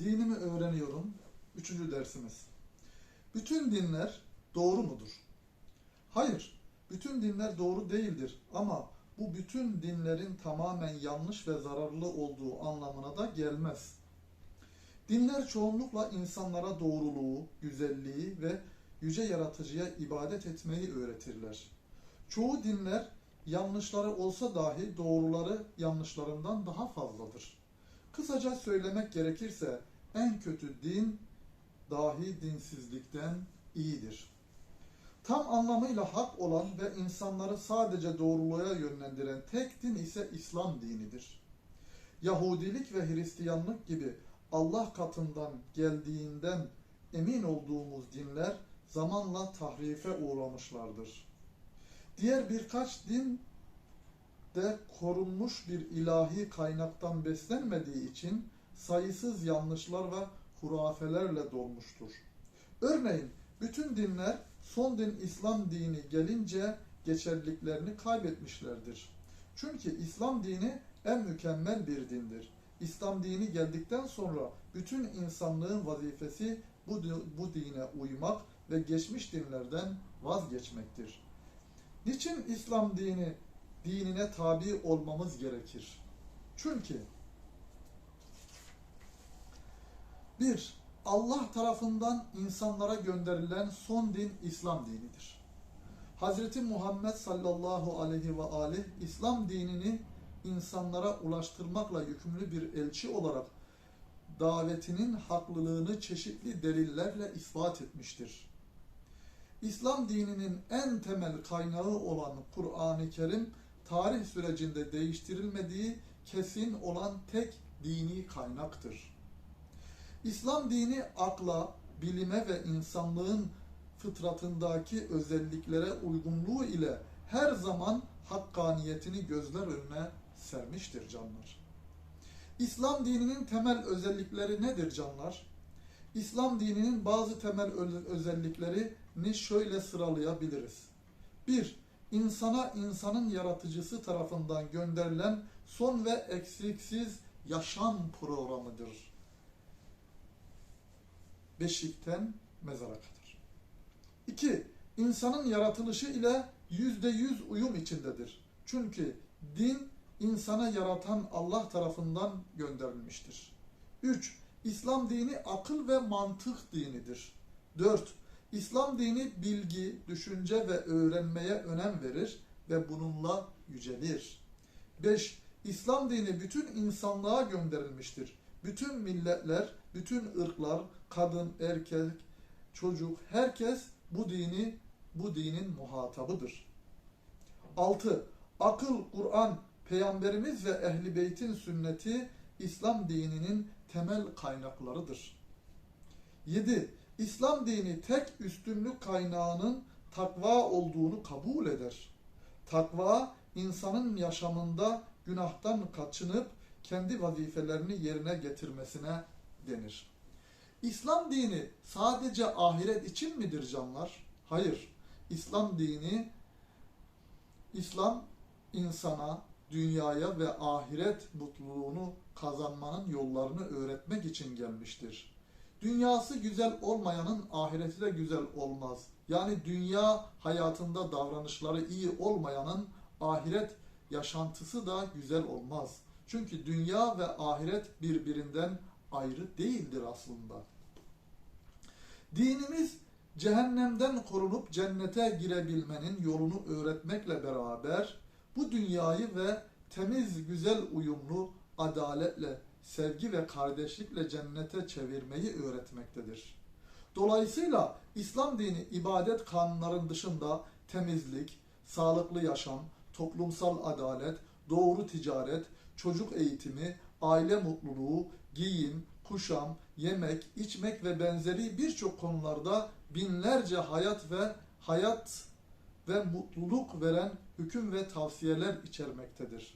Dinimi öğreniyorum. Üçüncü dersimiz. Bütün dinler doğru mudur? Hayır. Bütün dinler doğru değildir. Ama bu bütün dinlerin tamamen yanlış ve zararlı olduğu anlamına da gelmez. Dinler çoğunlukla insanlara doğruluğu, güzelliği ve yüce yaratıcıya ibadet etmeyi öğretirler. Çoğu dinler yanlışları olsa dahi doğruları yanlışlarından daha fazladır. Kısaca söylemek gerekirse en kötü din dahi dinsizlikten iyidir. Tam anlamıyla hak olan ve insanları sadece doğruluğa yönlendiren tek din ise İslam dinidir. Yahudilik ve Hristiyanlık gibi Allah katından geldiğinden emin olduğumuz dinler zamanla tahrife uğramışlardır. Diğer birkaç din de korunmuş bir ilahi kaynaktan beslenmediği için sayısız yanlışlar ve hurafelerle dolmuştur. Örneğin bütün dinler son din İslam dini gelince geçerliliklerini kaybetmişlerdir. Çünkü İslam dini en mükemmel bir dindir. İslam dini geldikten sonra bütün insanlığın vazifesi bu, bu dine uymak ve geçmiş dinlerden vazgeçmektir. Niçin İslam dini dinine tabi olmamız gerekir? Çünkü bir, Allah tarafından insanlara gönderilen son din İslam dinidir. Hazreti Muhammed sallallahu aleyhi ve aleyh İslam dinini insanlara ulaştırmakla yükümlü bir elçi olarak davetinin haklılığını çeşitli delillerle ispat etmiştir. İslam dininin en temel kaynağı olan Kur'an-ı Kerim tarih sürecinde değiştirilmediği kesin olan tek dini kaynaktır. İslam dini akla, bilime ve insanlığın fıtratındaki özelliklere uygunluğu ile her zaman hakkaniyetini gözler önüne sermiştir canlar. İslam dininin temel özellikleri nedir canlar? İslam dininin bazı temel özelliklerini şöyle sıralayabiliriz. 1. İnsana insanın yaratıcısı tarafından gönderilen son ve eksiksiz yaşam programıdır. Beşikten mezara kadar. 2. İnsanın yaratılışı ile yüzde yüz uyum içindedir. Çünkü din insana yaratan Allah tarafından gönderilmiştir. 3. İslam dini akıl ve mantık dinidir. 4. İslam dini bilgi, düşünce ve öğrenmeye önem verir ve bununla yücelir. 5. İslam dini bütün insanlığa gönderilmiştir. Bütün milletler, bütün ırklar, kadın, erkek, çocuk, herkes bu dini, bu dinin muhatabıdır. 6. Akıl, Kur'an, Peygamberimiz ve Ehli Beyt'in sünneti İslam dininin temel kaynaklarıdır. 7. İslam dini tek üstünlük kaynağının takva olduğunu kabul eder. Takva, insanın yaşamında günahtan kaçınıp kendi vazifelerini yerine getirmesine denir. İslam dini sadece ahiret için midir canlar? Hayır. İslam dini İslam insana, dünyaya ve ahiret mutluluğunu kazanmanın yollarını öğretmek için gelmiştir. Dünyası güzel olmayanın ahireti de güzel olmaz. Yani dünya hayatında davranışları iyi olmayanın ahiret yaşantısı da güzel olmaz. Çünkü dünya ve ahiret birbirinden ayrı değildir aslında. Dinimiz cehennemden korunup cennete girebilmenin yolunu öğretmekle beraber bu dünyayı ve temiz, güzel, uyumlu, adaletle, sevgi ve kardeşlikle cennete çevirmeyi öğretmektedir. Dolayısıyla İslam dini ibadet kanunların dışında temizlik, sağlıklı yaşam, toplumsal adalet, doğru ticaret, çocuk eğitimi, aile mutluluğu, giyim, kuşam, yemek, içmek ve benzeri birçok konularda binlerce hayat ve hayat ve mutluluk veren hüküm ve tavsiyeler içermektedir.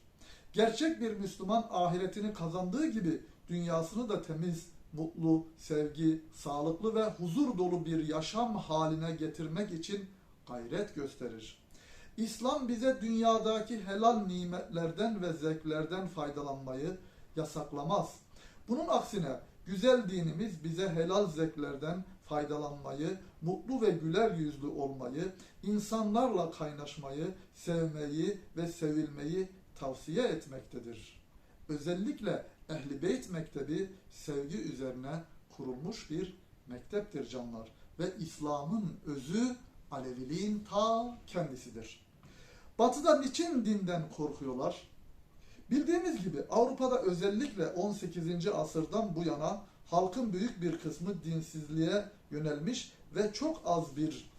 Gerçek bir Müslüman ahiretini kazandığı gibi dünyasını da temiz, mutlu, sevgi, sağlıklı ve huzur dolu bir yaşam haline getirmek için gayret gösterir. İslam bize dünyadaki helal nimetlerden ve zevklerden faydalanmayı yasaklamaz. Bunun aksine Güzel dinimiz bize helal zevklerden faydalanmayı, mutlu ve güler yüzlü olmayı, insanlarla kaynaşmayı, sevmeyi ve sevilmeyi tavsiye etmektedir. Özellikle Ehli Beyt Mektebi sevgi üzerine kurulmuş bir mekteptir canlar ve İslam'ın özü Aleviliğin ta kendisidir. Batı'da niçin dinden korkuyorlar? Bildiğimiz gibi Avrupa'da özellikle 18. asırdan bu yana halkın büyük bir kısmı dinsizliğe yönelmiş ve çok az bir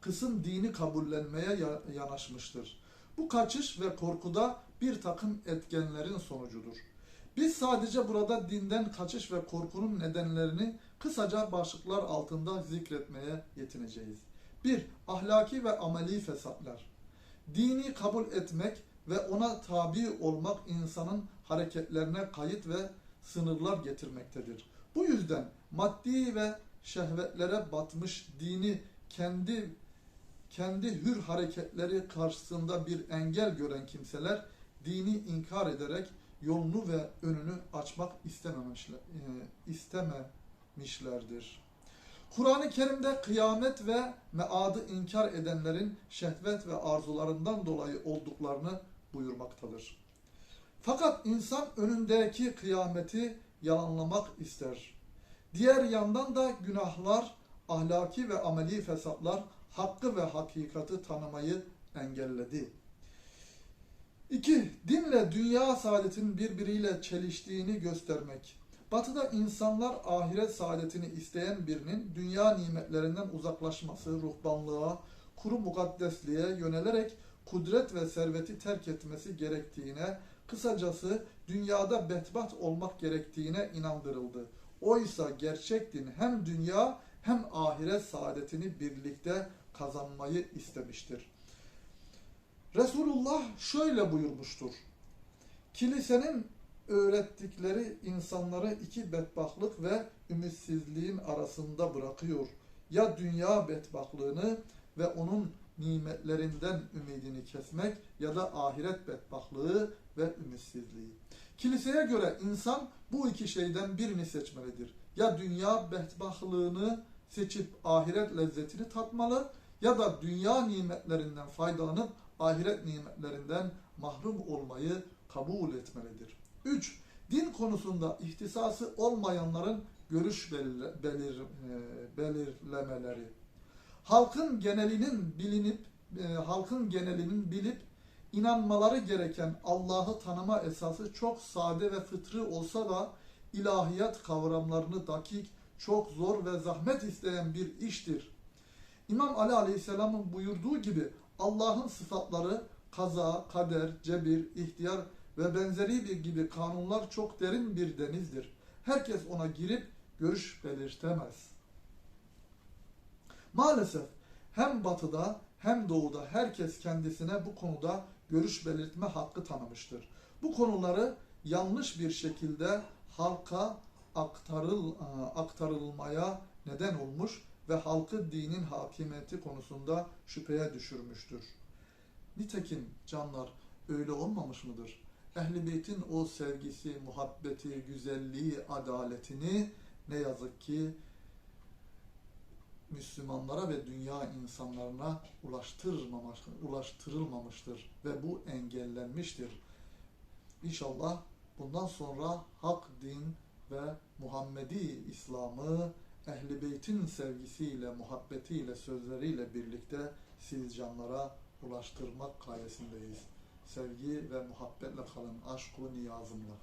kısım dini kabullenmeye ya- yanaşmıştır. Bu kaçış ve korkuda bir takım etkenlerin sonucudur. Biz sadece burada dinden kaçış ve korkunun nedenlerini kısaca başlıklar altında zikretmeye yetineceğiz. 1. Ahlaki ve ameli fesatlar. Dini kabul etmek ve ona tabi olmak insanın hareketlerine kayıt ve sınırlar getirmektedir. Bu yüzden maddi ve şehvetlere batmış dini kendi kendi hür hareketleri karşısında bir engel gören kimseler dini inkar ederek yolunu ve önünü açmak istememişler, e, istememişlerdir. Kur'an-ı Kerim'de kıyamet ve meadı inkar edenlerin şehvet ve arzularından dolayı olduklarını buyurmaktadır. Fakat insan önündeki kıyameti yalanlamak ister. Diğer yandan da günahlar, ahlaki ve ameli fesatlar hakkı ve hakikati tanımayı engelledi. 2. Dinle dünya saadetin birbiriyle çeliştiğini göstermek. Batı'da insanlar ahiret saadetini isteyen birinin dünya nimetlerinden uzaklaşması, ruhbanlığa, kuru mukaddesliğe yönelerek kudret ve serveti terk etmesi gerektiğine, kısacası dünyada betbat olmak gerektiğine inandırıldı. Oysa gerçek din hem dünya hem ahiret saadetini birlikte kazanmayı istemiştir. Resulullah şöyle buyurmuştur. Kilisenin öğrettikleri insanları iki bedbahtlık ve ümitsizliğin arasında bırakıyor. Ya dünya bedbahtlığını ve onun nimetlerinden ümidini kesmek ya da ahiret bedbahtlığı ve ümitsizliği. Kiliseye göre insan bu iki şeyden birini seçmelidir. Ya dünya bedbahtlığını seçip ahiret lezzetini tatmalı ya da dünya nimetlerinden faydalanıp ahiret nimetlerinden mahrum olmayı kabul etmelidir. 3. Din konusunda ihtisası olmayanların görüş belir, belir, belirlemeleri. Halkın genelinin bilinip e, halkın genelinin bilip inanmaları gereken Allah'ı tanıma esası çok sade ve fıtri olsa da ilahiyat kavramlarını dakik, çok zor ve zahmet isteyen bir iştir. İmam Ali Aleyhisselam'ın buyurduğu gibi Allah'ın sıfatları kaza, kader, cebir, ihtiyar ve benzeri bir gibi kanunlar çok derin bir denizdir. Herkes ona girip görüş belirtemez. Maalesef hem batıda hem doğuda herkes kendisine bu konuda görüş belirtme hakkı tanımıştır. Bu konuları yanlış bir şekilde halka aktarıl, aktarılmaya neden olmuş ve halkı dinin hakimiyeti konusunda şüpheye düşürmüştür. Nitekim canlar öyle olmamış mıdır? Ehl-i Beyt'in o sevgisi, muhabbeti, güzelliği, adaletini ne yazık ki Müslümanlara ve dünya insanlarına ulaştırılmamıştır ve bu engellenmiştir. İnşallah bundan sonra hak din ve Muhammedi İslam'ı Ehl-i Beyt'in sevgisiyle, muhabbetiyle, sözleriyle birlikte siz canlara ulaştırmak gayesindeyiz. Sevgi ve muhabbetle kalın aşk-ı niyazımla.